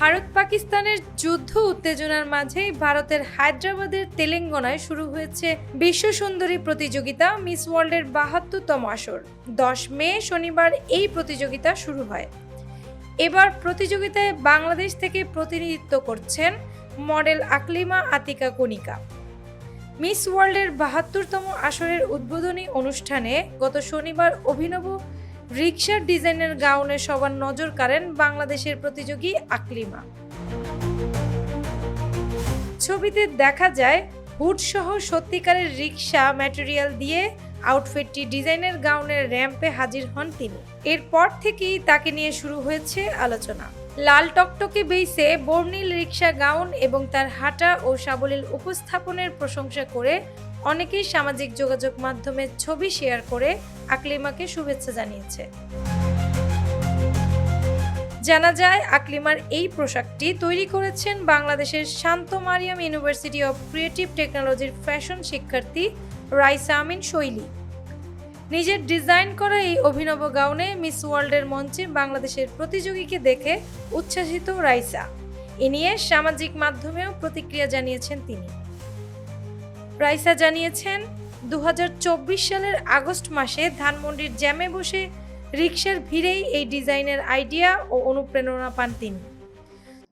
ভারত পাকিস্তানের যুদ্ধ উত্তেজনার মাঝেই ভারতের হায়দ্রাবাদের তেলেঙ্গানায় শুরু হয়েছে বিশ্ব সুন্দরী প্রতিযোগিতা মিস ওয়ার্ল্ডের বাহাত্তরতম আসর। দশ মে শনিবার এই প্রতিযোগিতা শুরু হয়। এবার প্রতিযোগিতায় বাংলাদেশ থেকে প্রতিনিধিত্ব করছেন মডেল আকলিমা আতিকা কণিকা। মিস ওয়ার্ল্ডের বাহাত্তরতম আসরের উদ্বোধনী অনুষ্ঠানে গত শনিবার অভিনব রিক্সার ডিজাইনের গাউনে সবার নজর কাড়েন বাংলাদেশের প্রতিযোগী আকলিমা। ছবিতে দেখা যায়, হুড সহ সত্যিকারের রিক্সা ম্যাটেরিয়াল দিয়ে আউটফিটটি ডিজাইনের গাউনের র্যাম্পে হাজির হন তিনি। এরপর থেকেই তাকে নিয়ে শুরু হয়েছে আলোচনা। লাল টকটকে বেইসে বর্ণিল রিক্সা গাউন এবং তার হাঁটা ও সাবলীল উপস্থাপনের প্রশংসা করে অনেকেই সামাজিক যোগাযোগ মাধ্যমে ছবি শেয়ার করে আকলিমাকে শুভেচ্ছা জানিয়েছে। জানা যায়, আকলিমার এই পোশাকটি তৈরি করেছেন বাংলাদেশের Shanto Mariam university of creative টেকনোলজির ফ্যাশন শিক্ষার্থী রাইসা আমিন শৈলী। নিজের ডিজাইন করা এই অভিনব গাউনে মিস ওয়ার্ল্ডের মঞ্চে বাংলাদেশের প্রতিযোগীকে দেখে উচ্ছ্বাসিত রাইসা। এ নিয়ে সামাজিক মাধ্যমেও প্রতিক্রিয়া জানিয়েছেন তিনি। রাইসা জানিয়েছেন দু হাজার চব্বিশ সালের আগস্ট মাসে ধানমন্ডির জ্যামে বসে রিক্সার ভিড়েই এই ডিজাইনের আইডিয়া ও অনুপ্রেরণা পান তিনি।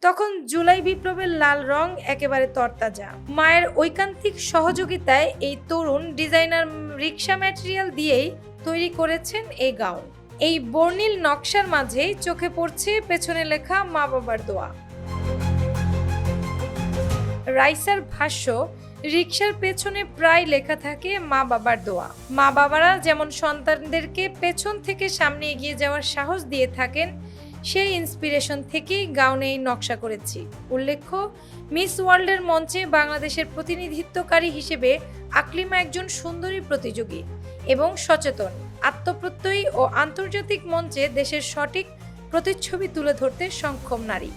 তখন জুলাই বিপ্লবের লাল রং একেবারে তরতাজা। মায়ের ঐকান্তিক সহযোগিতায় এই তরুণ ডিজাইনার রিক্সা ম্যাটেরিয়াল দিয়েই তৈরি করেছেন এই গাউন। এই বর্ণিল নকশার মাঝেই চোখে পড়ছে পেছনে লেখা মা বাবার দোয়া। রাইসার ভাষ্য রিক্সার পেছনে প্রায় লেখা থাকে মা বাবার দোয়া। মা বাবারা যেমন সন্তানদেরকে পেছন থেকে সামনে এগিয়ে যাওয়ার সাহস দিয়ে থাকেন, সেই ইন্সপিরেশন থেকেই গাউনে এই নকশা করেছি। উল্লেখ্য, মিস ওয়ার্ল্ডের মঞ্চে বাংলাদেশের প্রতিনিধিত্বকারী হিসেবে আকলিমা একজন সুন্দরী প্রতিযোগী এবং সচেতন, আত্মপ্রত্যয়ী ও আন্তর্জাতিক মঞ্চে দেশের সঠিক প্রতিচ্ছবি তুলে ধরতে সক্ষম নারী।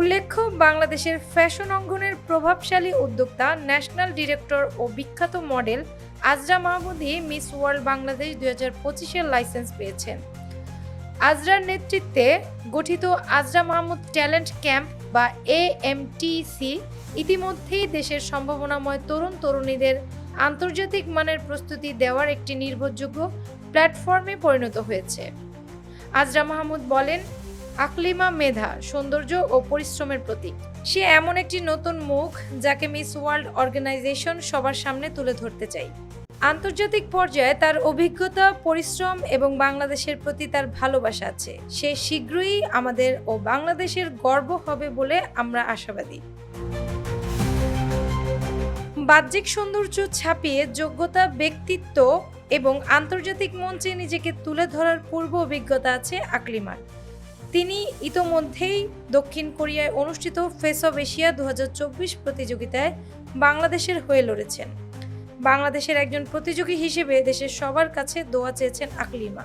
উল্লেখ্য, বাংলাদেশের ফ্যাশন অঙ্গনের প্রভাবশালী উদ্যোক্তা, ন্যাশনাল ডিরেক্টর ও বিখ্যাত model Azra Mahmudi Miss World Bangladesh দুই হাজার পঁচিশের লাইসেন্স পেয়েছেন। আজরার নেতৃত্বে গঠিত আজরা মাহমুদ ট্যালেন্ট ক্যাম্প বা এ এম এএমটিসি ইতিমধ্যেই দেশের সম্ভাবনাময় তরুণ তরুণীদের আন্তর্জাতিক মানের প্রস্তুতি দেওয়ার একটি নির্ভরযোগ্য প্ল্যাটফর্মে পরিণত হয়েছে। আজরা মাহমুদ বলেন আকলিমা মেধা, সৌন্দর্য ও পরিশ্রমের প্রতীক। সে এমন একটি নতুন মুখ যাকে মিস ওয়ার্ল্ড অর্গানাইজেশন সবার সামনে তুলে ধরতে চাই। আন্তর্জাতিক পর্যায়ে তার অভিজ্ঞতা, পরিশ্রম এবং বাংলাদেশের প্রতি তার ভালোবাসা আছে। সে শীঘ্রই আমাদের ও বাংলাদেশের গর্ব হবে বলে আমরা আশাবাদী। বাহ্যিক সৌন্দর্য ছাপিয়ে যোগ্যতা, ব্যক্তিত্ব এবং আন্তর্জাতিক মঞ্চে নিজেকে তুলে ধরার পূর্ব অভিজ্ঞতা আছে আকলিমার। তিনি ইতোমধ্যেই দক্ষিণ কোরিয়ায় অনুষ্ঠিত ফেস অব এশিয়া দু হাজার চব্বিশ প্রতিযোগিতায় বাংলাদেশের হয়ে লড়েছেন। বাংলাদেশের একজন প্রতিযোগী হিসেবে দেশের সবার কাছে দোয়া চেয়েছেন আকলিমা।